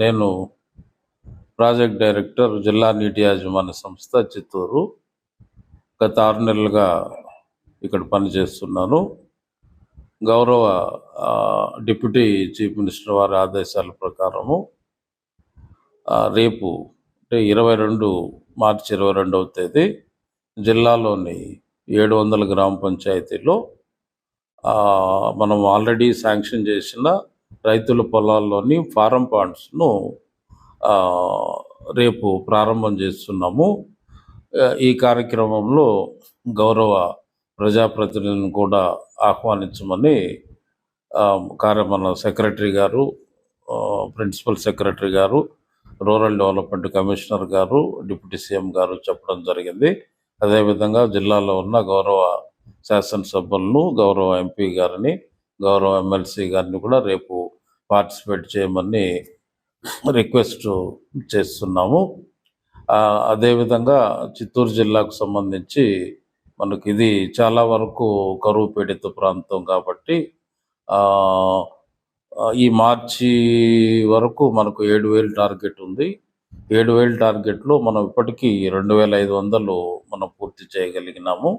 నేను project director జిల్లా నీటి యాజమాన్య సంస్థ చిత్తూరు. గత ఆరు నెలలుగా ఇక్కడ పనిచేస్తున్నాను. గౌరవ డిప్యూటీ చీఫ్ మినిస్టర్ వారి ఆదేశాల ప్రకారము రేపు అంటే ఇరవై రెండు మార్చి ఇరవై రెండవ తేదీ జిల్లాలోని ఏడు వందల గ్రామ పంచాయతీలో మనం ఆల్రెడీ శాంక్షన్ చేసిన రైతుల పొలాల్లోని ఫారం పాండ్స్ను రేపు ప్రారంభం చేస్తున్నాము. ఈ కార్యక్రమంలో గౌరవ ప్రజాప్రతినిధులను కూడా ఆహ్వానించమని ఆ, కార్య మన సెక్రటరీ గారు ప్రిన్సిపల్ సెక్రటరీ గారు రూరల్ డెవలప్మెంట్ కమిషనర్ గారు డిప్యూటీ సీఎం గారు చెప్పడం జరిగింది. అదేవిధంగా జిల్లాలో ఉన్న గౌరవ శాసనసభ్యులను గౌరవ ఎంపీ గారిని గౌరవ ఎమ్మెల్సీ గారిని కూడా రేపు పార్టిసిపేట్ చేయమని రిక్వెస్ట్ చేస్తున్నాము. అదేవిధంగా చిత్తూరు జిల్లాకు సంబంధించి మనకి ఇది చాలా వరకు కరువు పీడిత ప్రాంతం కాబట్టి ఈ మార్చి వరకు మనకు ఏడు వేలు టార్గెట్ ఉంది. ఏడు వేలు టార్గెట్లో మనం ఇప్పటికీ రెండు వేల ఐదు వందలు మనం పూర్తి చేయగలిగినాము.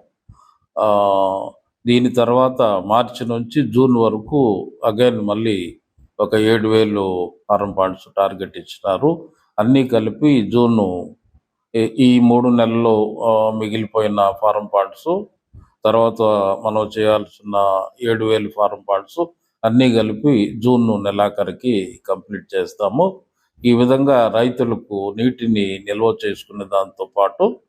దీని తర్వాత మార్చి నుంచి జూన్ వరకు అగైన్ మళ్ళీ ఒక ఏడు వేలు ఫారం పాయింట్స్ టార్గెట్ ఇచ్చినారు. అన్నీ కలిపి జూన్ ఈ- మూడు నెలల్లో మిగిలిపోయిన ఫారం పాయింట్స్ తర్వాత మనం చేయాల్సిన ఏడు వేలు ఫారం పాయింట్స్ అన్నీ కలిపి జూన్ నెలాఖరికి కంప్లీట్ చేస్తాము. ఈ విధంగా రైతులకు నీటిని నిల్వ చేసుకునే దాంతో పాటు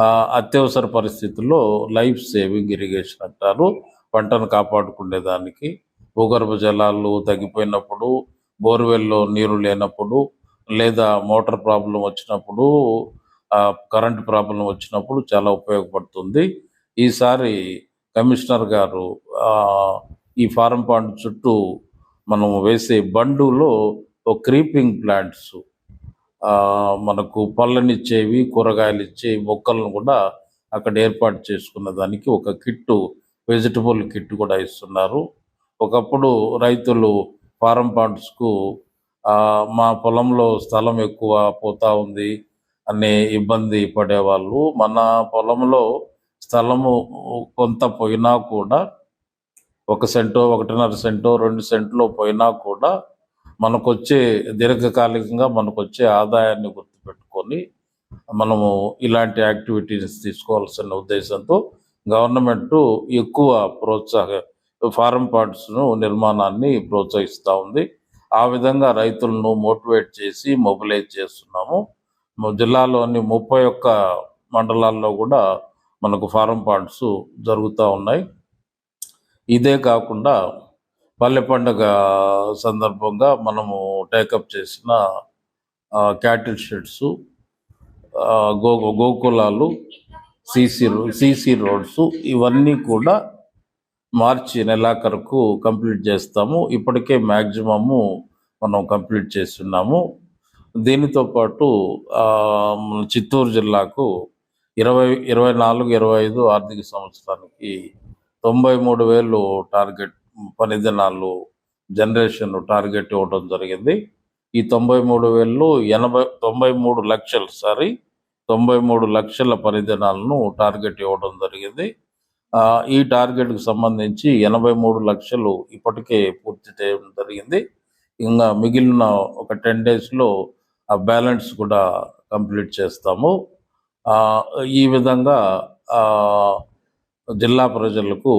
ఆ, అత్యవసర పరిస్థితుల్లో లైఫ్ సేవింగ్ ఇరిగేషన్ అంటారు. పంటను కాపాడుకునే దానికి భూగర్భ జలాలు తగ్గిపోయినప్పుడు బోర్వెల్లో నీరు లేనప్పుడు లేదా మోటార్ ప్రాబ్లం వచ్చినప్పుడు ఆ, కరెంట్ ప్రాబ్లం వచ్చినప్పుడు చాలా ఉపయోగపడుతుంది. ఈసారి కమిషనర్ గారు ఆ, ఈ ఫారం పాండ్ చుట్టూ మనం వేసే బండులో ఒక క్రీపింగ్ ప్లాంట్స్ ఆ, మనకు పళ్ళనిచ్చేవి కూరగాయలు ఇచ్చే మొక్కలను కూడా అక్కడ ఏర్పాటు చేసుకున్న దానికి ఒక కిట్టు వెజిటబుల్ కిట్ కూడా ఇస్తున్నారు. ఒకప్పుడు రైతులు ఫారం పాండ్స్కు మా పొలంలో స్థలం ఎక్కువ పోతా ఉంది అనే ఇబ్బంది పడేవాళ్ళు. మన పొలంలో స్థలము కొంత పోయినా కూడా ఒక సెంటో ఒకటిన్నర సెంటో రెండు సెంట్లో పోయినా కూడా మనకు వచ్చే దీర్ఘకాలికంగా మనకు వచ్చే ఆదాయాన్ని గుర్తుపెట్టుకొని మనము ఇలాంటి యాక్టివిటీస్ తీసుకోవాల్సిన ఉద్దేశంతో గవర్నమెంట్ ఎక్కువ ప్రోత్సాహ ఫారం పార్ట్స్ను నిర్మాణాన్ని ప్రోత్సహిస్తూ ఉంది. ఆ విధంగా రైతులను మోటివేట్ చేసి మొబిలైజ్ చేస్తున్నాము. జిల్లాలోని ముప్పై ఒక్క మండలాల్లో కూడా మనకు ఫారం పార్ట్స్ జరుగుతూ ఉన్నాయి. ఇదే కాకుండా పల్లె పండుగ సందర్భంగా మనము టేకప్ చేసిన క్యాటిల్ షెడ్స్ గో గోకులాలు సీసీ సీసీ రోడ్స్ ఇవన్నీ కూడా మార్చి నెలాఖరుకు కంప్లీట్ చేస్తాము. ఇప్పటికే మ్యాక్సిమము మనం కంప్లీట్ చేస్తున్నాము. దీనితో పాటు ఆ, మన చిత్తూరు జిల్లాకు ఇరవై ఇరవై నాలుగు ఇరవై ఐదు ఆర్థిక సంవత్సరానికి తొంభై మూడు వేలు టార్గెట్ పని దినాలు జనరేషన్ టార్గెట్ ఇవ్వడం జరిగింది. ఈ తొంభై మూడు వేలు ఎనభై తొంభై మూడు లక్షలు సారీ తొంభై మూడు లక్షల పని దినాలను టార్గెట్ ఇవ్వడం జరిగింది. ఈ టార్గెట్కు సంబంధించి ఎనభై మూడు లక్షలు ఇప్పటికే పూర్తి చేయడం జరిగింది. ఇంకా మిగిలిన ఒక టెన్ డేస్లో ఆ బ్యాలెన్స్ కూడా కంప్లీట్ చేస్తాము. ఆ, ఈ విధంగా ఆ, జిల్లా ప్రజలకు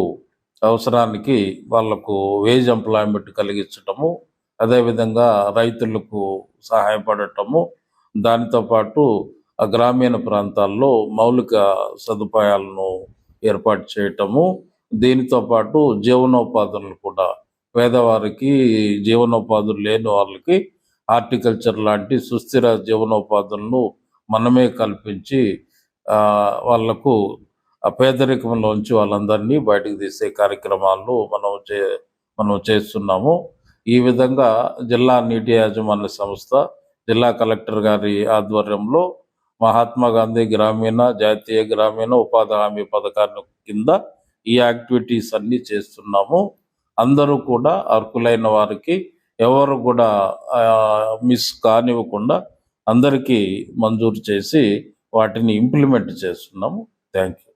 అవసరానికి వాళ్ళకు వేజ్ ఎంప్లాయ్మెంట్ కలిగించటము అదేవిధంగా రైతులకు సహాయపడటము దానితో పాటు గ్రామీణ ప్రాంతాల్లో మౌలిక సదుపాయాలను ఏర్పాటు చేయటము. దీనితో పాటు జీవనోపాధులు కూడా పేదవారికి జీవనోపాధులు లేని వాళ్ళకి హార్టికల్చర్ లాంటి సుస్థిర జీవనోపాధులను మనమే కల్పించి ఆ, వాళ్ళకు పేదరికంలోంచి వాళ్ళందరినీ బయటకు తీసే కార్యక్రమాలు మనం చే మనం చేస్తున్నాము. ఈ విధంగా జిల్లా నీటి యాజమాన్య సంస్థ జిల్లా కలెక్టర్ గారి ఆధ్వర్యంలో మహాత్మా గాంధీ గ్రామీణ జాతీయ గ్రామీణ ఉపాధి హామీ పథకాన్ని కింద ఈ యాక్టివిటీస్ అన్ని చేస్తున్నాము. అందరూ కూడా అర్హులైన వారికి ఎవరు కూడా మిస్ కానివ్వకుండా అందరికీ మంజూరు చేసి వాటిని ఇంప్లిమెంట్ చేస్తున్నాము. Thank you